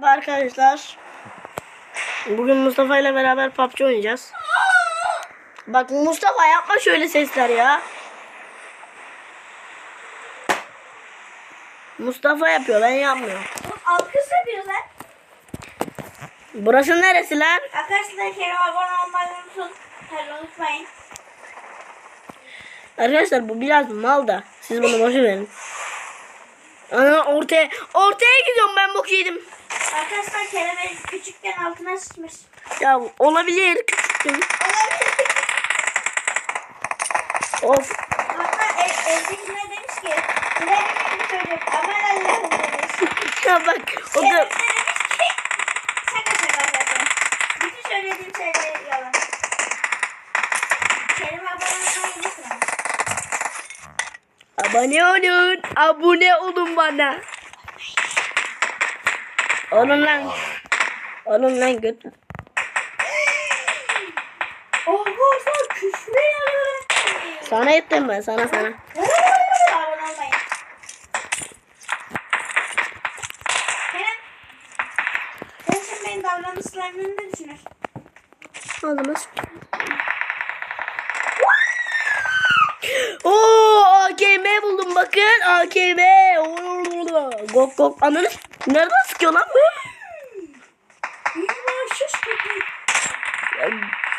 Merhaba arkadaşlar. Bugün Mustafa ile beraber PUBG oynayacağız. Bak Mustafa yapma şöyle sesler ya. Mustafa yapıyor ben yapmıyorum. Alkış yapıyoruz lan. Burası neresi lan? Arkadaşlar Kerem abone olmayı unutun. Unutmayın. Arkadaşlar bu biraz mal da. Siz bunu boşu verin. Ana ortaya ortaya gidiyorum ben bok yedim. Arkadaşlar Kerem küçükken altına sıçmış. Ya olabilir küçüktüm. Of. Hatta ev, evdekine demiş ki ileride bir çocuk aman Allah'ım demiş. Ya bak o da de demiş ki şaka şaka zaten. Bütün söylediğim şeyler yalan. Kerem abone olmayı. Abone olun. Abone olun bana. Olun lan. Olun lan göt. Arkadaşlar küfür yalan. Sana ettim ben sana sana. Sen benim davranışlarımı ne düşünüyorsun? Ağlamaz. Oo AKM buldum bakın AKM. Gok gok ananı. Nereden sıkıyor lan bu?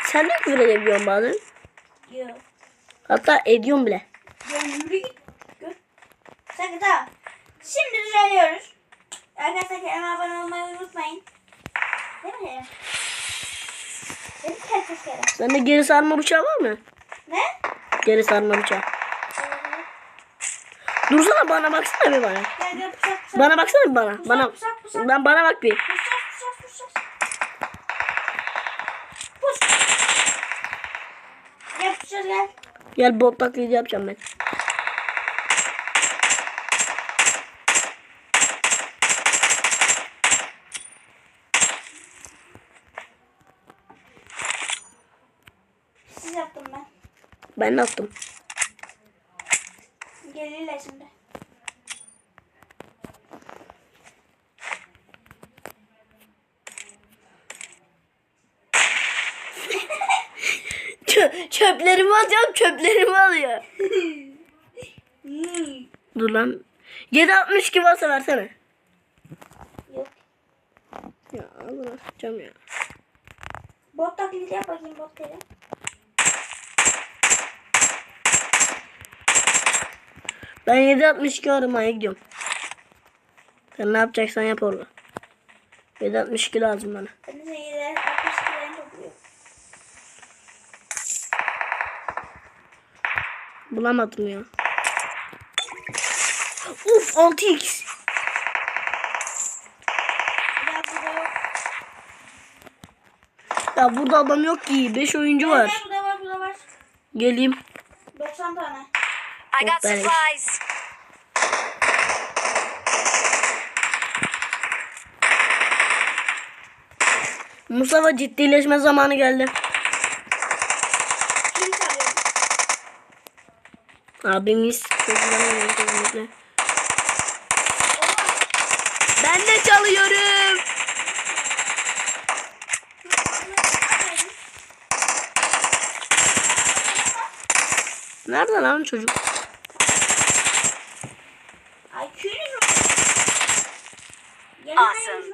Sen de küfür edebiliyorsun bazen. Yok. Hatta ediyorum bile. Ya yürü git. Sakın tamam. Şimdi düzenliyoruz. Arkadaşlar kanalıma abone olmayı unutmayın. Değil mi mi herkes Kerem? Sende geri sarma bıçağı var mı? Ne? Geri sarma bıçağı. Dursana bana baksana bir bana. Bana baksana bir bana. Bana pusat, pusat. ben bana bak bir. Pusat pusat pusat. Pus. Gel gel. Gel bot taklidi yapacağım ben. Siz yaptım ben. Ben yaptım? çöplerimi atıyorum çöplerimi alıyor. Dur lan. 760 762 varsa versene. Yok. Ya bunu atacağım ya. Bot taklidi yap bakayım bot taklidi. Ben 762 aramaya gidiyorum. Sen ne yapacaksan yap orada. 762 lazım bana. Ben de 762 Bulamadım ya. Uf 6x. Bir daha burada yok. Ya burada adam yok ki. 5 oyuncu var. gel, burada var burada var. Geleyim. 90 tane. I got supplies. Mustafa ciddileşme zamanı geldi. Kim çalıyor? Abimiz. Ben de çalıyorum. Nerede lan çocuk? Awesome.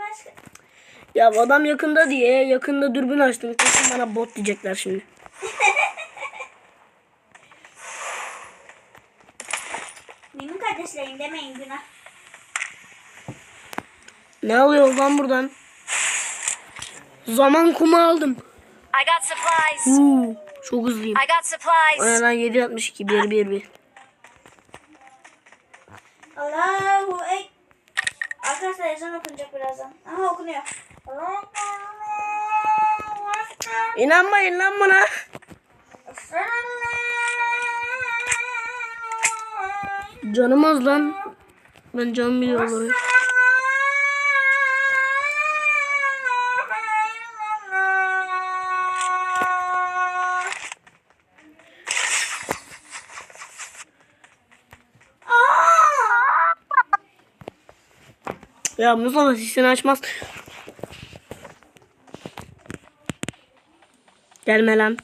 Ya adam yakında diye yakında dürbün açtım. Kesin bana bot diyecekler şimdi. Ne alıyor lan buradan? Zaman kumu aldım. I got supplies. Huu, çok hızlıyım. I got supplies. Aynen 762 1 1 1. Allahu ek. Arkadaşlar ezan okunacak birazdan. Aha okunuyor. İnanmayın lan buna. Canım az lan. Ben canım biliyorum. Ya Mustafa sesini açmaz. Gelme lan.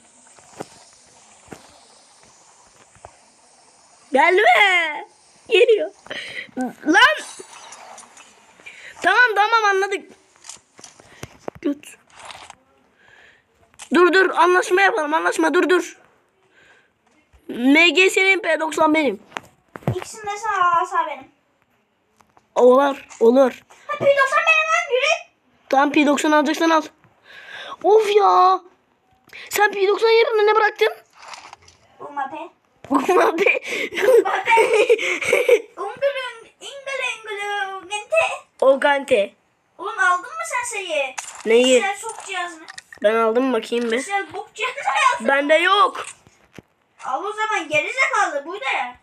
Gelme. Geliyor. Lan. Tamam tamam anladık. Göt. Dur dur anlaşma yapalım anlaşma dur dur. MG senin P90 benim. İkisinin de sana asa benim. Olur olur. Ha P90 benim lan yürü. Tamam P90 alacaksan al. Of ya. Sen P90 yerine ne bıraktın? Umma P. Abi. Ungulung, ingulungulu, gente. o Gante. Oğlum aldın mı sen şeyi? Neyi? Sen sok cihazını. Ben aldım bakayım bir. Sen bok cihazını aldın. Bende yok. Al o zaman gerizekalı burada ya.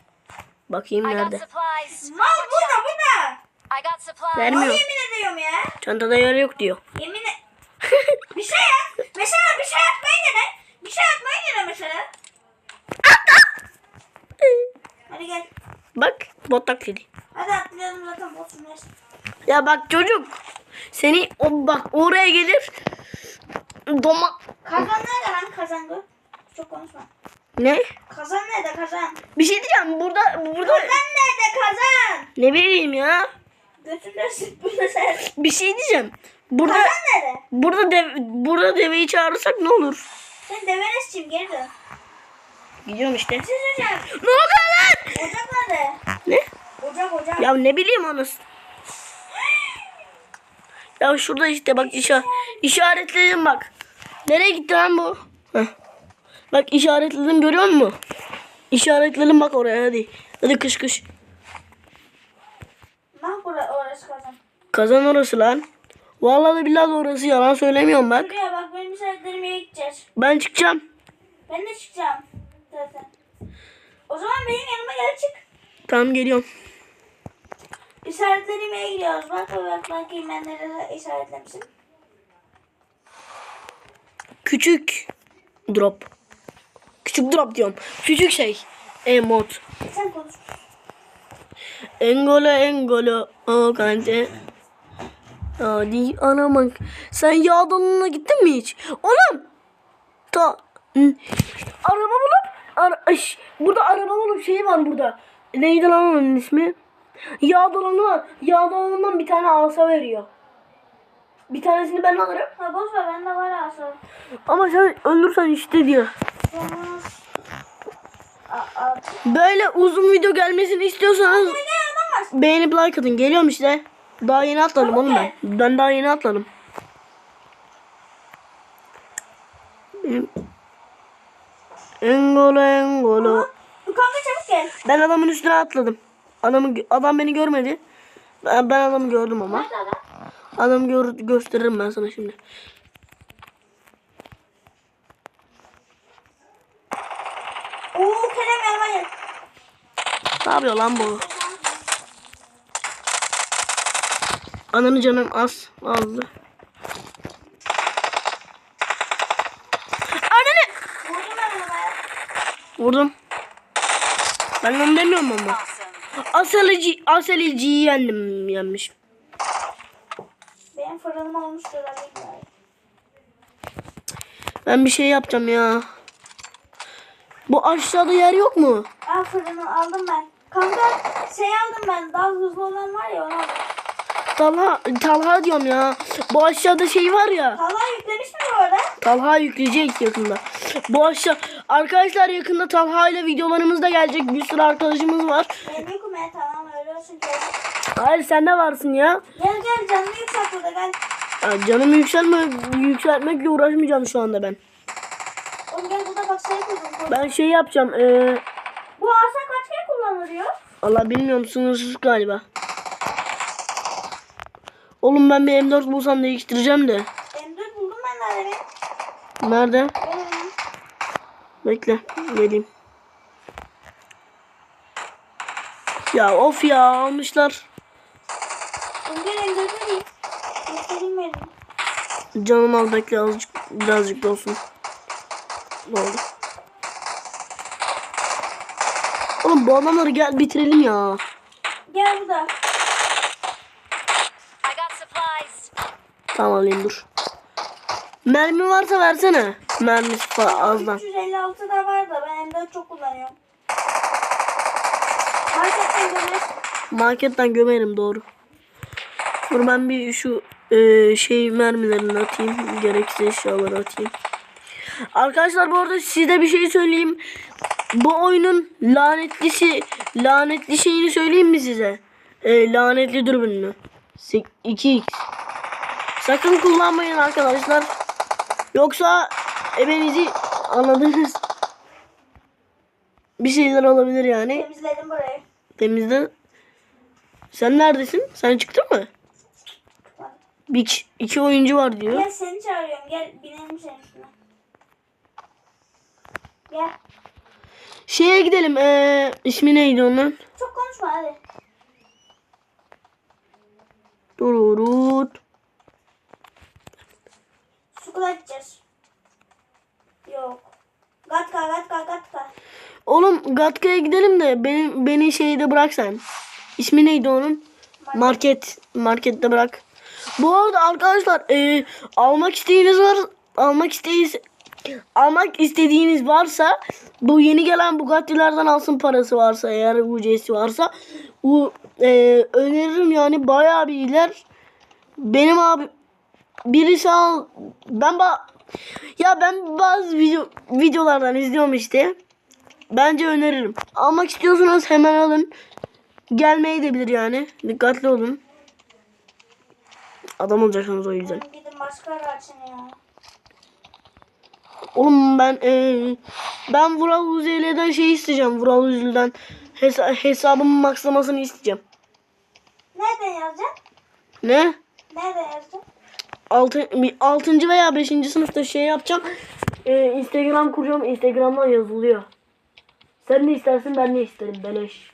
Bakayım I got nerede. Mal burada burada. I Vermiyor. yemin ediyorum ya. Çantada yer yok diyor. Yemin et. bir şey yap. Mesela bir şey yapmayı dene. Bir şey yapmayı dene mesela. Hadi gel. Bak bot taklidi. Hadi atlayalım zaten neyse. Ya bak çocuk. Seni o bak oraya gelir. Doma. Kazan nerede lan kazan bu? Çok konuşma. Ne? Kazan nerede kazan? Bir şey diyeceğim. Burada burada Kazan nerede kazan? ne bileyim ya. Bunu sen. Bir şey diyeceğim. Burada Kazan nerede? burada dev, burada deveyi çağırırsak ne olur? Sen devenesçiyim geri dön. Gidiyorum işte. Bir şey söyleyeceğim. Ne oluyor lan? Ocak nerede? Ne? Ocak ocak. Ya ne bileyim anasını. Ya şurada işte bak işa işaretledim bak. Nereye gitti lan bu? Heh. Bak işaretledim görüyor musun? İşaretledim bak oraya hadi. Hadi kış kış. Nah bura orası kazan. Kazan orası lan. Vallahi billahi orası yalan söylemiyorum bak. Şuraya bak benim işaretlerim yere gideceğiz. Ben çıkacağım. Ben de çıkacağım. Zaten. O zaman benim yanıma gel çık. Tamam geliyorum. İşaretlerimeye gidiyoruz. Bak bak bakayım ben nereye işaretlemişim. Küçük drop. Küçük drop diyorum. Küçük şey. Emot. Sen konuş. Engolo engolo o kante. Hadi anam sen yağ dalına gittin mi hiç? Oğlum. Ta araba bulup ara, Aş, burada araba bulup şey var burada. Neydi lan onun ismi? Yağ dolanı var. Yağ dolanından bir tane asa veriyor. Bir tanesini ben alırım. Ha boş ver bende var asıl. Ama sen öldürsen işte diyor. Böyle uzun video gelmesini istiyorsanız. Beğenip like atın. Geliyorum işte. Daha yeni atladım oğlum ben. Ben daha yeni atladım. Engolo engolo. Kanka çabuk gel. Ben adamın üstüne atladım. Adamı adam beni görmedi. Ben, ben adamı gördüm ama. Adam? Adamı gör, gösteririm ben sana şimdi. Oo Kerem gel. Ne yapıyor lan bu? Ananı canım az. Azdı. Ananı! Vurdum ben. Ben onu demiyorum ama. Aseleci, Aseleci'yi yendim yenmiş. Benim fırınım olmuştur. Ben bir şey yapacağım ya. Bu aşağıda yer yok mu? Aa fırını aldım ben. Kanka şey aldım ben. Daha hızlı olan var ya onu aldım. Talha, Talha diyorum ya. Bu aşağıda şey var ya. Talha yüklemiş mi bu arada? Talha yükleyecek yakında. Bu aşağı arkadaşlar yakında Talha ile videolarımız da gelecek. Bir sürü arkadaşımız var. Benim yokum ya tamam öyle olsun. Hayır sen de varsın ya. Gel gel canını yükselt burada gel. ya canımı yükselme, yükseltmekle uğraşmayacağım şu anda ben. Oğlum gel burada bak şey kurdum. Ben şey yapacağım. Ee, Bu asa kaç kere kullanılıyor? Allah bilmiyorum sınırsız galiba. Oğlum ben bir M4 bulsam değiştireceğim de. M4 buldum ben nerede? Nerede? Bekle geleyim. Ya of ya almışlar. Oğlum gel M4 vereyim. Göstereyim benim. Canım al bekle azıcık birazcık da olsun. Ne oldu? Oğlum bu adamları gel bitirelim ya. Gel burada. Tamam alayım dur. Mermi varsa versene. Mermisi fa- azdan. 356 da var da ben M4 çok kullanıyorum. Marketten gömer. Marketten gömerim doğru. Dur ben bir şu e, şey mermilerini atayım. Gereksiz eşyaları atayım. Arkadaşlar bu arada size bir şey söyleyeyim. Bu oyunun lanetlisi lanetli şeyini söyleyeyim mi size? E, lanetli dürbününü. Sek- 2x. Sakın kullanmayın arkadaşlar. Yoksa ebenizi anladınız. Bir şeyler olabilir yani. Temizledim burayı. Temizle. Sen neredesin? Sen çıktın mı? Bir iki oyuncu var diyor. Gel seni çağırıyorum. Gel binelim senin üstüne. Gel. Şeye gidelim. Ee, ismi neydi onun? Çok konuşma hadi. Dururut. Sukula gideceğiz. Yok. Gatka gatka gatka. Oğlum Gatka'ya gidelim de beni, beni şeyde bırak sen. İsmi neydi onun? Market. Markette bırak. Bu arada arkadaşlar ee, almak isteğiniz var. Almak isteğiniz almak istediğiniz varsa bu yeni gelen Bugatti'lerden alsın parası varsa eğer UC'si varsa bu ee, öneririm yani bayağı bir iyiler. Benim abi birisi al ben ba ya ben bazı video videolardan izliyorum işte. Bence öneririm. Almak istiyorsanız hemen alın. Gelmeyi de bilir yani. Dikkatli olun. Adam olacaksınız o yüzden. Gidin başka açın ya. Oğlum ben eee ben Vural Uzeyli'den şey isteyeceğim. Vural Uzeyli'den hesa hesabımın maksamasını isteyeceğim. Nereden yazacaksın? Ne? Nereden yazacaksın? Altı, bir altıncı veya beşinci sınıfta şey yapacağım. Eee, Instagram kuracağım. Instagram'dan yazılıyor. Sen ne istersin ben ne isterim. Beleş.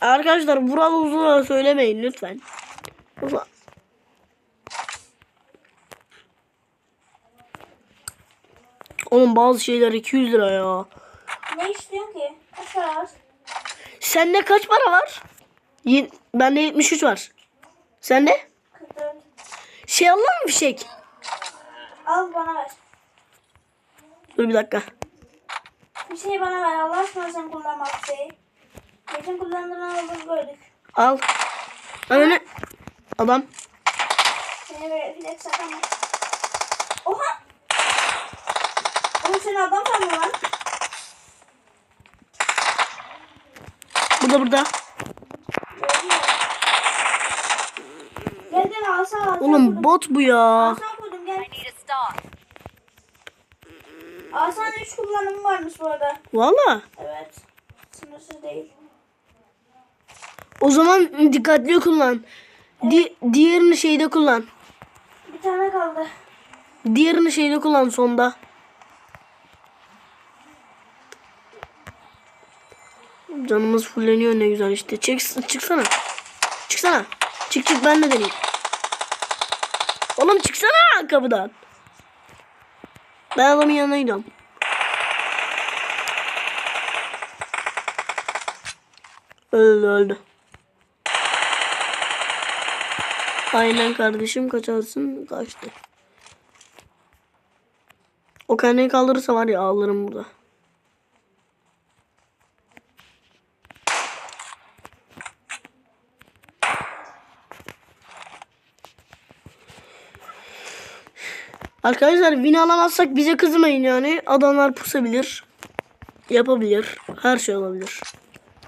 Arkadaşlar Vural Uzun'a söylemeyin lütfen. Ulan. Oğlum bazı şeyler 200 lira ya. Ne istiyorsun ki? Kaç para var? Sende kaç para var? Ye- Bende 73 var. Sende? 44. Şey alalım mı fişek? Al bana ver. Dur bir dakika. Bir şey bana ver. Allah aşkına sen kullanma bir şeyi. Geçen kullandığını aldığını gördük. Al. Önüne. Adam. Seni böyle flex atamam. Oha! Oğlum sen adam sandın lan. Burada burada. Mü? Gel gel alsa alsa Oğlum koydum. bot bu ya. Alsa koydum gel. Alsanın 3 kullanımı varmış bu arada. Valla. Evet. Sınırsız değil. O zaman dikkatli kullan. Di diğerini şeyde kullan. Bir tane kaldı. Diğerini şeyde kullan sonda. Canımız fulleniyor ne güzel işte. Çek, çıksana. Çıksana. Çık çık ben de deneyeyim. Oğlum çıksana kapıdan. Ben adamın yanına gidiyorum. Öldü öldü. Aynen kardeşim kaçarsın kaçtı. O kendini kaldırırsa var ya ağlarım burada. Arkadaşlar win alamazsak bize kızmayın yani. Adamlar pusabilir. Yapabilir. Her şey olabilir.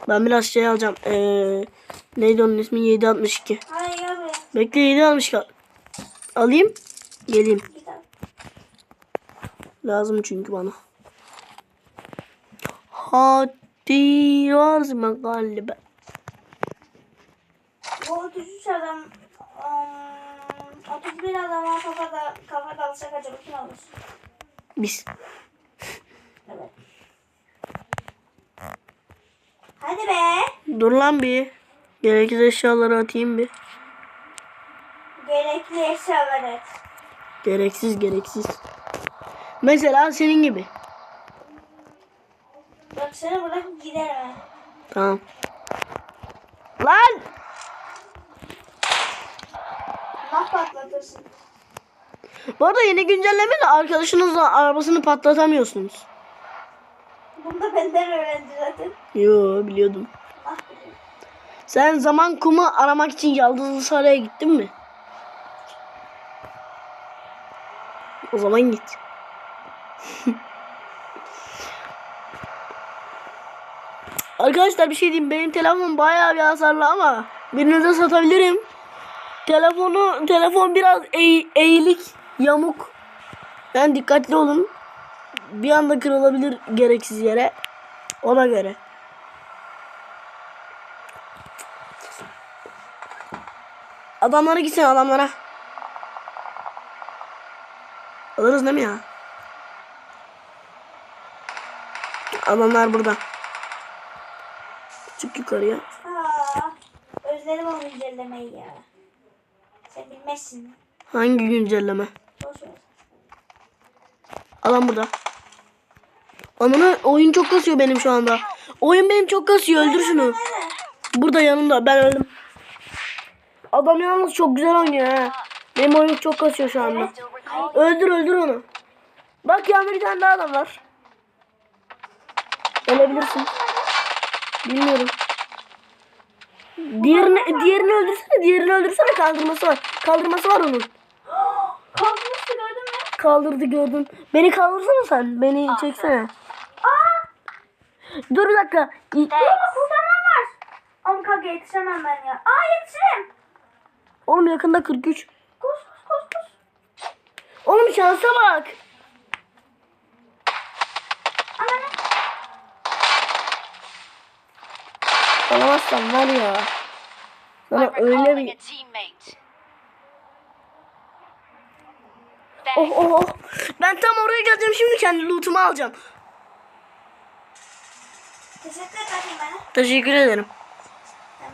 Ben biraz şey alacağım. Ee, neydi onun ismi? 762. Hayır gel buraya. Bekle 762. Alayım. Geleyim. Lazım çünkü bana. Hadi yazma galiba. Bu 33 adam ım, 31 adama kafada kafa dalsak acaba kim alır? Biz. Evet. Hadi be. Dur lan bir. Gereksiz eşyaları atayım bir. Gerekli eşyalar et. Gereksiz gereksiz. Mesela senin gibi. Bak seni bırakıp giderim. Tamam. Lan! patlatırsın. Bu arada yeni güncellemeyle arkadaşınızla arabasını patlatamıyorsunuz. Bunu da benden öğrendi zaten. Yo biliyordum. Ah. Sen zaman kumu aramak için Yaldızlı Saray'a gittin mi? O zaman git. Arkadaşlar bir şey diyeyim. Benim telefonum bayağı bir hasarlı ama birinize satabilirim. Telefonu telefon biraz eğ- eğilik, yamuk. Yani dikkatli olun. Bir anda kırılabilir gereksiz yere. Ona göre. Adamlara gitsin adamlara. Alırız değil mi ya? Adamlar burada. Çık yukarıya. Aa, özledim o güncellemeyi ya. Sen bilmezsin. Hangi güncelleme? Adam burada. Ananı oyun çok kasıyor benim şu anda. Oyun benim çok kasıyor. Öldür şunu. Burada yanımda. Ben öldüm. Adam yalnız çok güzel oynuyor ha. Benim oyun çok kasıyor şu anda. Öldür öldür onu. Bak yanında bir tane daha adam var. Ölebilirsin. Bilmiyorum. Diğerini, diğerini öldürsene. Diğerini öldürsene. Kaldırması var. Kaldırması var onun. Kaldırdı gördün. Beni kaldırsana sen. Beni çeksene. Aa! Dur bir dakika. Burada kurtarmam var. Ama kanka yetişemem ben ya. Aa yetişirim. Oğlum yakında 43. Koş koş koş koş. Oğlum şansa bak. Ananı. Alamazsan var ya. Sana öyle bir... Oh oh oh. Ben tam oraya geleceğim şimdi kendi lootumu alacağım. Teşekkür ederim bana. Teşekkür ederim.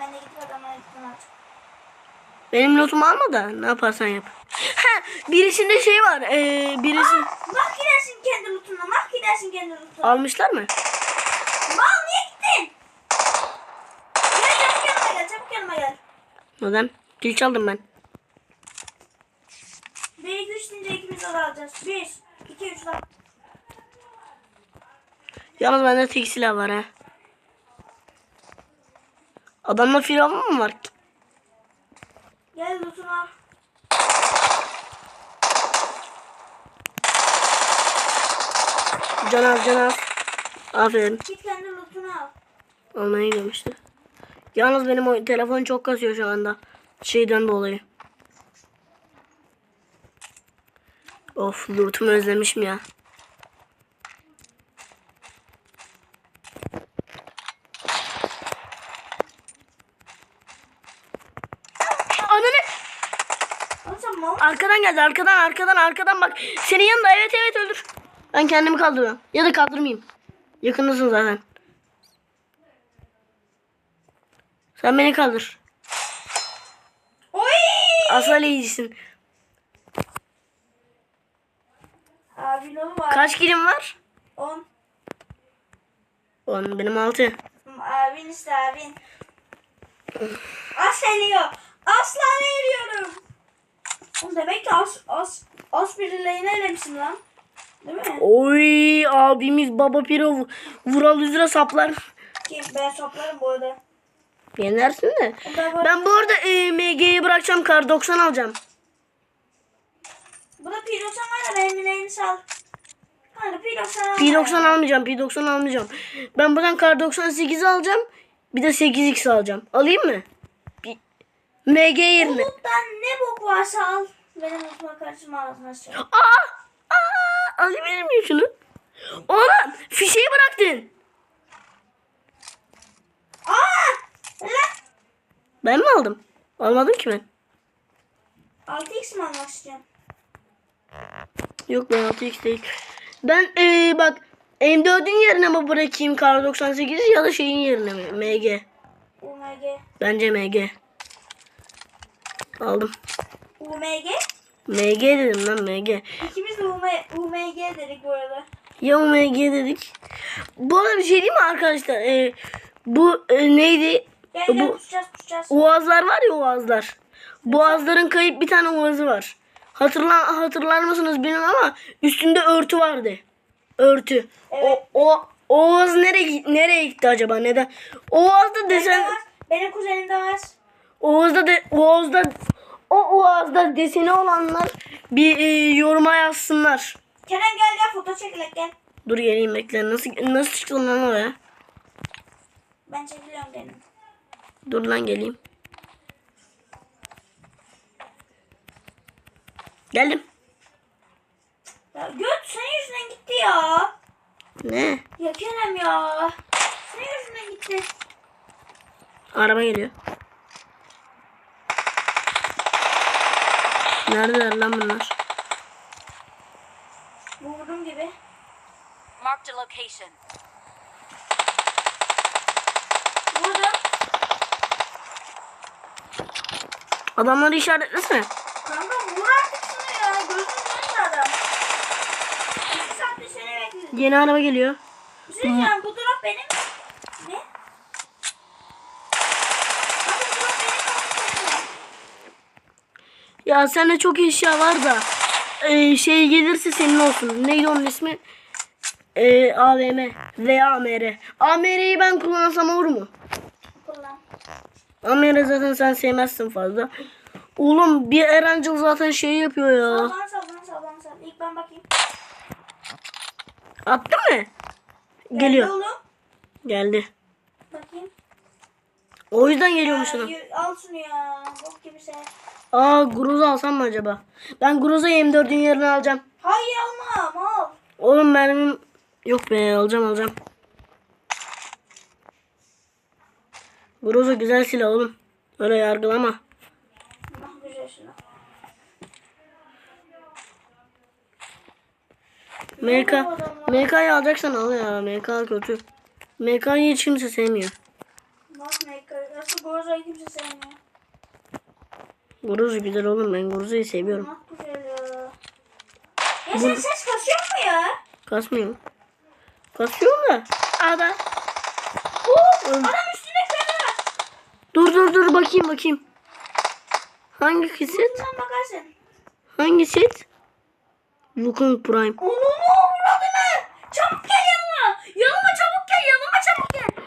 Ben, de gidip adamlara gittim artık. Benim lootumu alma da ne yaparsan yap. Ha, birisinde şey var. Ee, birisi Bak gidersin kendi lootuna. Bak gidersin kendi lootuna. almışlar mı? Mal niye gittin? Gel çabuk yanıma gel. Çabuk yanıma gel. Neden? Dil çaldım ben. 1 2 3 de alacağız. 1 2 3 lan. Yalnız bende tek silah var ha. Adamda firavun mu var? Gel lootunu al. Can al can al. Aferin. Git kendi lootunu al. Almaya işte. Yalnız benim o telefon çok kasıyor şu anda. Şeyden dolayı. Of lootumu özlemişim ya. Arkadan geldi arkadan arkadan arkadan bak. Senin yanında evet evet öldür. Ben kendimi kaldırıyorum. Ya da kaldırmayayım. Yakındasın zaten. Sen beni kaldır. Oy! Asal iyisin. Abin oğlum var. Kaç kilim var? 10. 10 benim 6. Abin işte abin. As eriyor. Aslan eriyorum. Oğlum demek ki as, as, as birilerine elemişsin lan. Değil mi? Oy abimiz baba piro vu- vural üzere saplar. Ki ben soplarım bu arada. Yenersin de. Ben bu, Ben bu arada e, MG'yi bırakacağım kar 90 alacağım. Bu da P90 var da benim sal. Kanka P90 al. P90 almayacağım P90 almayacağım. Ben buradan kar 98 alacağım. Bir de 8x alacağım. Alayım mı? Bir- MG yerine. Buluttan ne bok varsa al. Benim unutma karşıma ağzına sıçra. Aa! Aa! Alabilir miyim şunu? Oğlum fişeği bıraktın. Aa! Lan! Ben mi aldım? Almadım ki ben. 6x mi almak istiyorsun? Yok ben 6x değil. Ben ee, bak M4'ün yerine mi bırakayım kar 98 ya da şeyin yerine mi? MG. UMG. Bence MG. Aldım. UMG? MG dedim lan MG. İkimiz de UM, UMG dedik bu arada. Ya MG dedik. Bu arada bir şey diyeyim mi arkadaşlar? Ee, bu e, neydi? Gel gel Bu tutacağız tutacağız. Oğazlar var ya oğazlar. Boğazların kayıp bir tane oğazı var. Hatırla, hatırlar mısınız bilmiyorum ama üstünde örtü vardı. Örtü. Evet. O, o, o oğaz nereye, nereye gitti acaba? Neden? O oğazda Benim desen... var. Benim kuzenim de var. Oğuz'da de Oğuz'da o Oğuz'da deseni olanlar bir e, yoruma yazsınlar. Kenan gel gel foto çekilek gel. Dur geleyim bekle. Nasıl nasıl çıktın lan oraya? Ben çekiliyorum benim. Dur lan geleyim. Geldim. Ya göt senin yüzünden gitti ya. Ne? Ya Kerem ya. Senin yüzünden gitti. Araba geliyor. Neredeler lan bunlar? Vurdum gibi. Marked a location. Vurdum. Adamları işaretlesene. Kanka vur artık şunu ya. Gözünün önünde adam. İki saattir seni bekliyorum. Yeni araba geliyor. Diyeceğim. Bu drop benim. Ne? Abi drop benim. Ya sende çok eşya var da e, şey gelirse senin olsun. Neydi onun ismi? E, AVM veya AMR. AMR'yi ben kullansam olur mu? Kullan. AMR zaten sen sevmezsin fazla. Oğlum bir Erancıl zaten şey yapıyor ya. Sal bana sal bana sal bana sal. İlk ben bakayım. Attı mı? Geliyor. Geldi oğlum. Geldi. Bakayım. O yüzden geliyormuş ona. al şunu ya. Bok gibi şey. Aa Groza alsam mı acaba? Ben Groza M4'ün yerine alacağım. Hayır almam al. Oğlum mermim yok be alacağım alacağım. Groza güzel silah oğlum. Öyle yargılama. Ah güzel şunu. MK, MK'yı alacaksan al ya. MK kötü. MK'yı hiç kimse sevmiyor. Nasıl kimse sevmiyor. Güzel oğlum ben Groza'yı seviyorum. Güzel ya. Ya senin ses kasıyor mu ya? Kasmıyor. Kasıyor da. Ada. Adam üstüne kırdı. Dur dur dur bakayım bakayım. Hangi? Sen bakarsın. Hangi set? Wukong Prime. Onu mu avradını? Çabuk gel yanıma. Yanıma çabuk gel yanıma çabuk gel.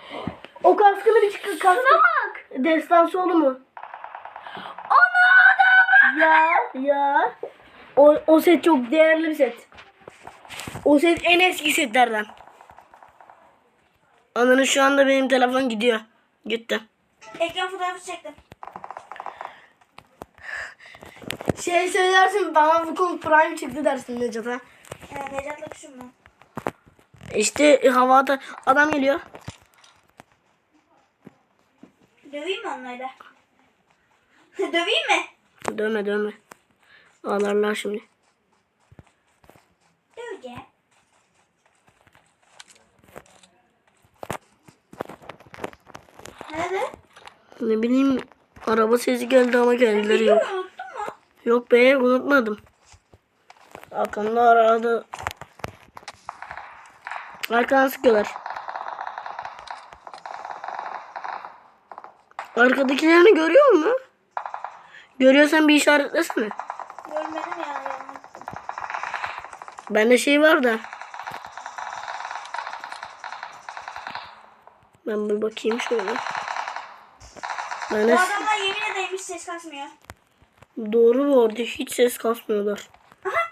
O kaskını bir çıkar. Kaskı. bak. Destansı oğlu mu? Ana adam. Ya ya. O, o set çok değerli bir set. O set en eski setlerden. Ananın şu anda benim telefon gidiyor. Gitti. Ekran fotoğrafı çektim. Şey söylersin bana Wukong Prime çıktı dersin Necat'a. Evet Necat'la ben. İşte e, havada adam geliyor. Döveyim mi onları? Döveyim mi? Dövme dövme. Ağlarlar şimdi. Döveceğim. Nerede? Ne bileyim araba sesi geldi ama kendileri yok. Mu? Yok be unutmadım. Arkamda arada. Arkadan sıkıyorlar. Arkadakilerini görüyor mu? Görüyorsan bir işaretlesene. Görmedim ya. ya. Bende şey var da. Ben bir bakayım şöyle. Bende Bu adamlar yemin ederim hiç ses kasmıyor. Doğru bu orada hiç ses kasmıyorlar. Aha.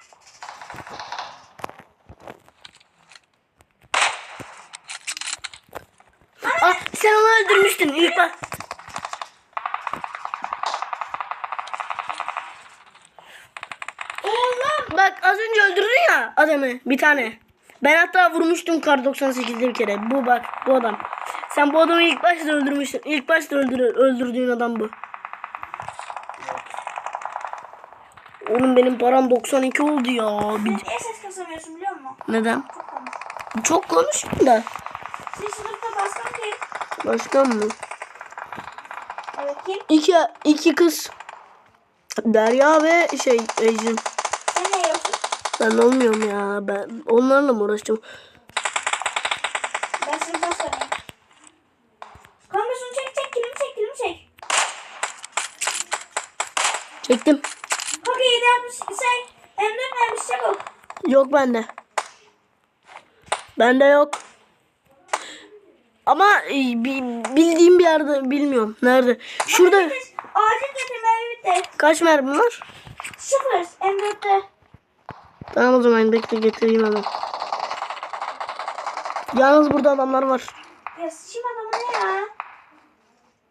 Ah sen onu öldürmüştün ilk bak. Bak az önce öldürdün ya adamı bir tane. Ben hatta vurmuştum kar 98'de bir kere. Bu bak bu adam. Sen bu adamı ilk başta öldürmüştün. İlk başta öldür öldürdüğün adam bu. Oğlum benim param 92 oldu ya. Bir- niye ses kasamıyorsun biliyor musun? Neden? Çok konuştum da. Senin sınıfta başkan kim? Başkan mı? Evet kim? İki, iki kız. Derya ve şey Ecrin. Sen ne yiyorsun? Ben olmuyorum ya. Ben onlarla mı uğraşacağım? Ben sınıf başkanıyım. Kanka şunu çek çek kilimi çek kilimi çek. Çektim. 760 şey M4 vermiş çabuk. Yok bende. Bende yok. Ama e, bi- bildiğim bir yerde bilmiyorum. Nerede? Şurada. Acil getir mermi bitti. kaç mermi var? Sıfır M4'te. Tamam o zaman bekle getireyim hemen. Yalnız burada adamlar var. Ya sıçayım adamı ne ya?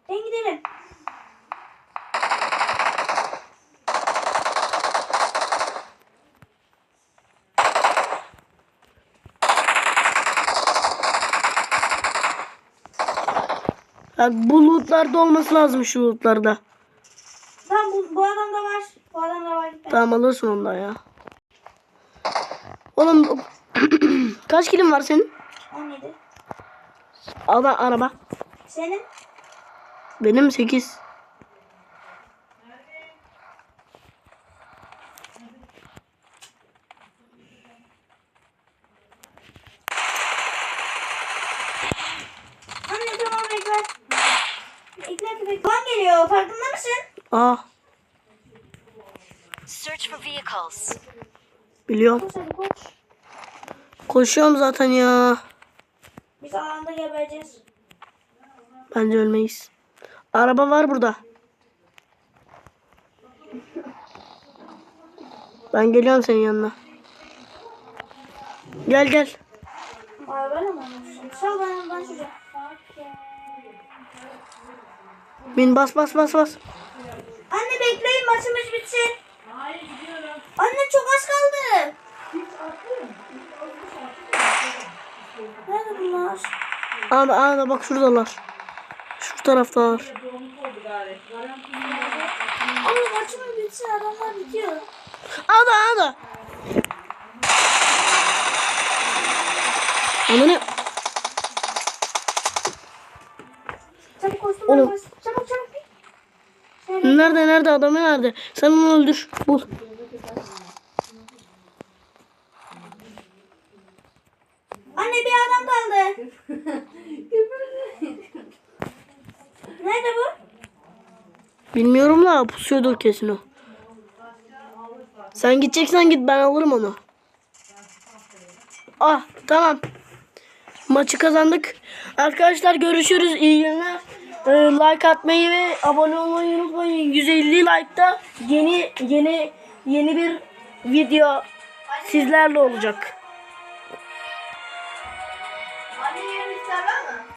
Ben gidelim. Bak bu lootlarda olması lazım şu lootlarda. Tamam bu, bu adam da var. Bu adam da var. Tamam alırsın ondan ya. Oğlum kaç kilim var senin? 17. Al da araba. Senin? Benim 8. Anne tamam bekle. Bekle bekle. Lan geliyor farkında mısın? Aa Search for vehicles. biliyorum. Koş hadi koş. Koşuyorum zaten ya. Biz alanda gebereceğiz. Bence ölmeyiz. Araba var burada. Ben geliyorum senin yanına. Gel gel. Arabayla mı? Sal ben ben şuraya. Bin bas bas bas bas. Anne bekleyin maçımız bitsin. Anne çok az kaldı. Nerede bunlar? Aa, aa bak şuradalar. Şu taraftalar. Anne maçımız bitsin adamlar bitiyor. Aa da aa da. Ananı. Çabuk koştum Oğlum. Oğlum. Çabuk çabuk. Nerede? Nerede adamı nerede? Sen onu öldür. Bul. Anne bir adam kaldı. Nerede bu? Bilmiyorum da pusuyordur kesin o. Sen gideceksen git ben alırım onu. Ah tamam. Maçı kazandık. Arkadaşlar görüşürüz. İyi günler. Ee, like atmayı ve abone olmayı unutmayın. 150 like'da yeni yeni yeni bir video sizlerle olacak.